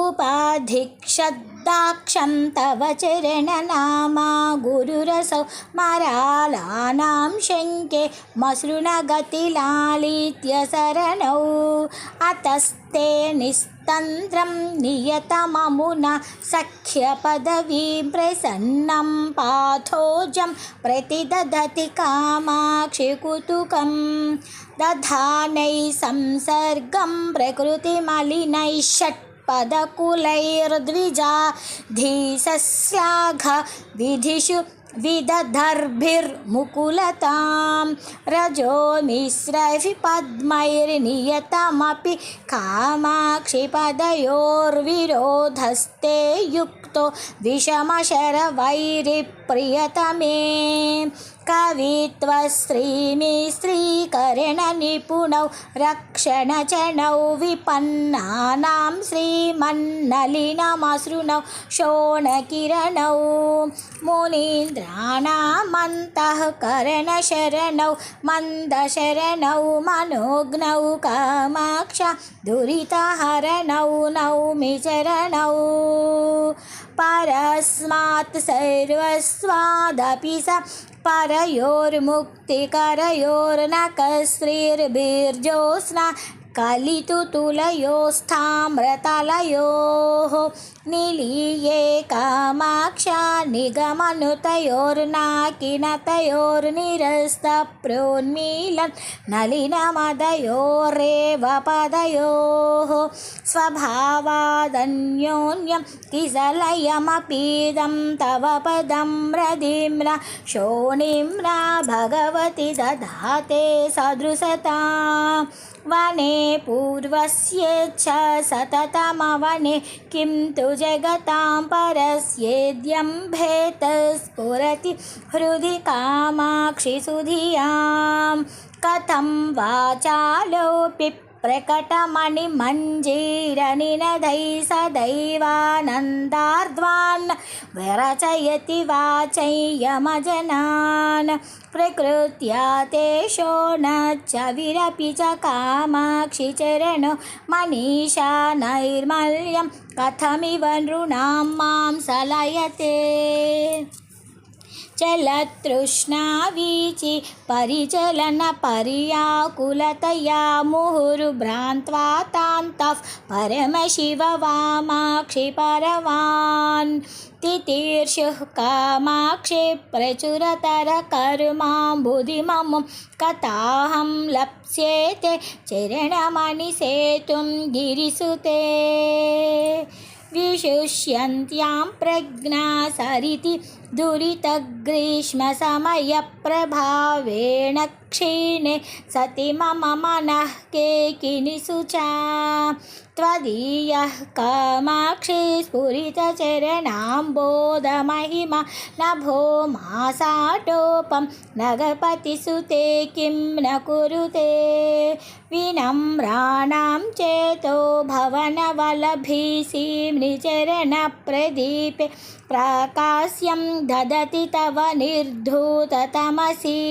उपाधिक्षद्दाक्षं तव चरणनामा गुरुरसौ मरालानां शङ्के मसृणगतिलालित्य शरणौ अतस्ते निस्तन्त्रं नियतममुना सख्यपदवीं प्रसन्नं पाथोजं प्रतिदधति कामाक्षि कुतुकं दधानै संसर्गं प्रकृतिमलिनैः षट्पदकुलैर्द्विजा धीसस्याघ विधिषु विदधर्भिर्मुकुलतां रजो मिश्रैः पद्मैर्नियतमपि कामाक्षिपदयोर्विरोधस्ते युक्तो विषमशरवैरिप्रियतमे। कवित्वस्त्रीमिस्त्रीकरणनिपुणौ रक्षणचणौ विपन्नानां श्रीमन्नलिनमसृणौ शोणकिरणौ मुनीन्द्राणामन्तःकरणशरणौ मन्दशरणौ मनोज्ञौ कामाक्षा दुरितहरणौ नौमि चरणौ परस्मात् सर्वस्वादपि स परयोर्मुक्तिकरयोर्नकस्त्रीर्बीर्जोत्स्ना कलितुतुलयोस्ताम्रतलयोः निलीये कामाक्षा निगमनुतयोर्नाकिनतयोर्निरस्तप्रोन्मीलन् नलिनमदयोरेव पदयोः स्वभावादन्योन्यं किसलयमपीदं तव पदं रदिम्ना शोणिम्ना भगवति दधाते सदृशता वने पूर्वस्येच्छ सततमवने किं तु जगतां परस्येद्यम्भेत स्फुरति हृदि कामाक्षि सुधियाँ। कथं वाचालोऽपि प्रकटमणिमञ्जीरनिनदै सदैवानन्दार्द्वान् विरचयति वाचयमजनान् प्रकृत्या तेषो न च विरपि च कामाक्षि चरणो मनीषा नैर्मल्यं कथमिव नृणां मां सलयते చలతృష్ణావీచి పరిచలన పర్యాకులతయా ముహుర్భ్రాంత్వా తాంతః పరమశివ వామాక్షి పరవాన్. తితీర్షుః కామాక్షి ప్రచురతర కర్మాంబుధిమము కథాహం లప్స్యేతే చరణమణి సేతుం గిరిసుతే. विशुष्यन्त्यां प्रज्ञा सरिति दुरितग्रीष्मसमयप्रभावेण क्षीणे सति मम मनः केकिनिशुचा त्वदीयः कामाक्षि स्फुरितचरणाम्बोधमहिमा नभो मासाटोपं नगपतिसुते किं न कुरुते। विनम्राणां चेतो भवनवलभीसीम्निचरणप्रदीपे प्राकाश्यं ददति तव निर्धूततमसि।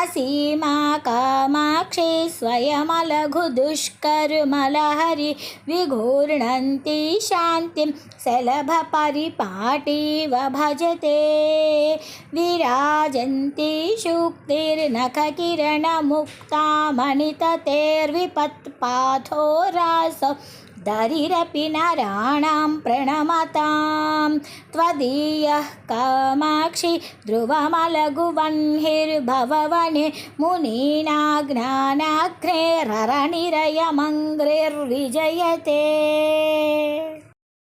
असीमा कामाक्षि स्वयमलघुदुष्कर्मलहरि विघूर्णन्ति शान्तिं। सलभपरिपाटीव भजते। विराजन्ति शुक्तिर्नखकिरणमुक्ता मणिततेर्विपत्पाथो रासौ। दरिरपि नराणां प्रणमतां त्वदीयः कामाक्षि ध्रुवमलघुवह्निर्भववने मुनीना ज्ञानाग्रेररणिरयमङ्ग्रिर्विजयते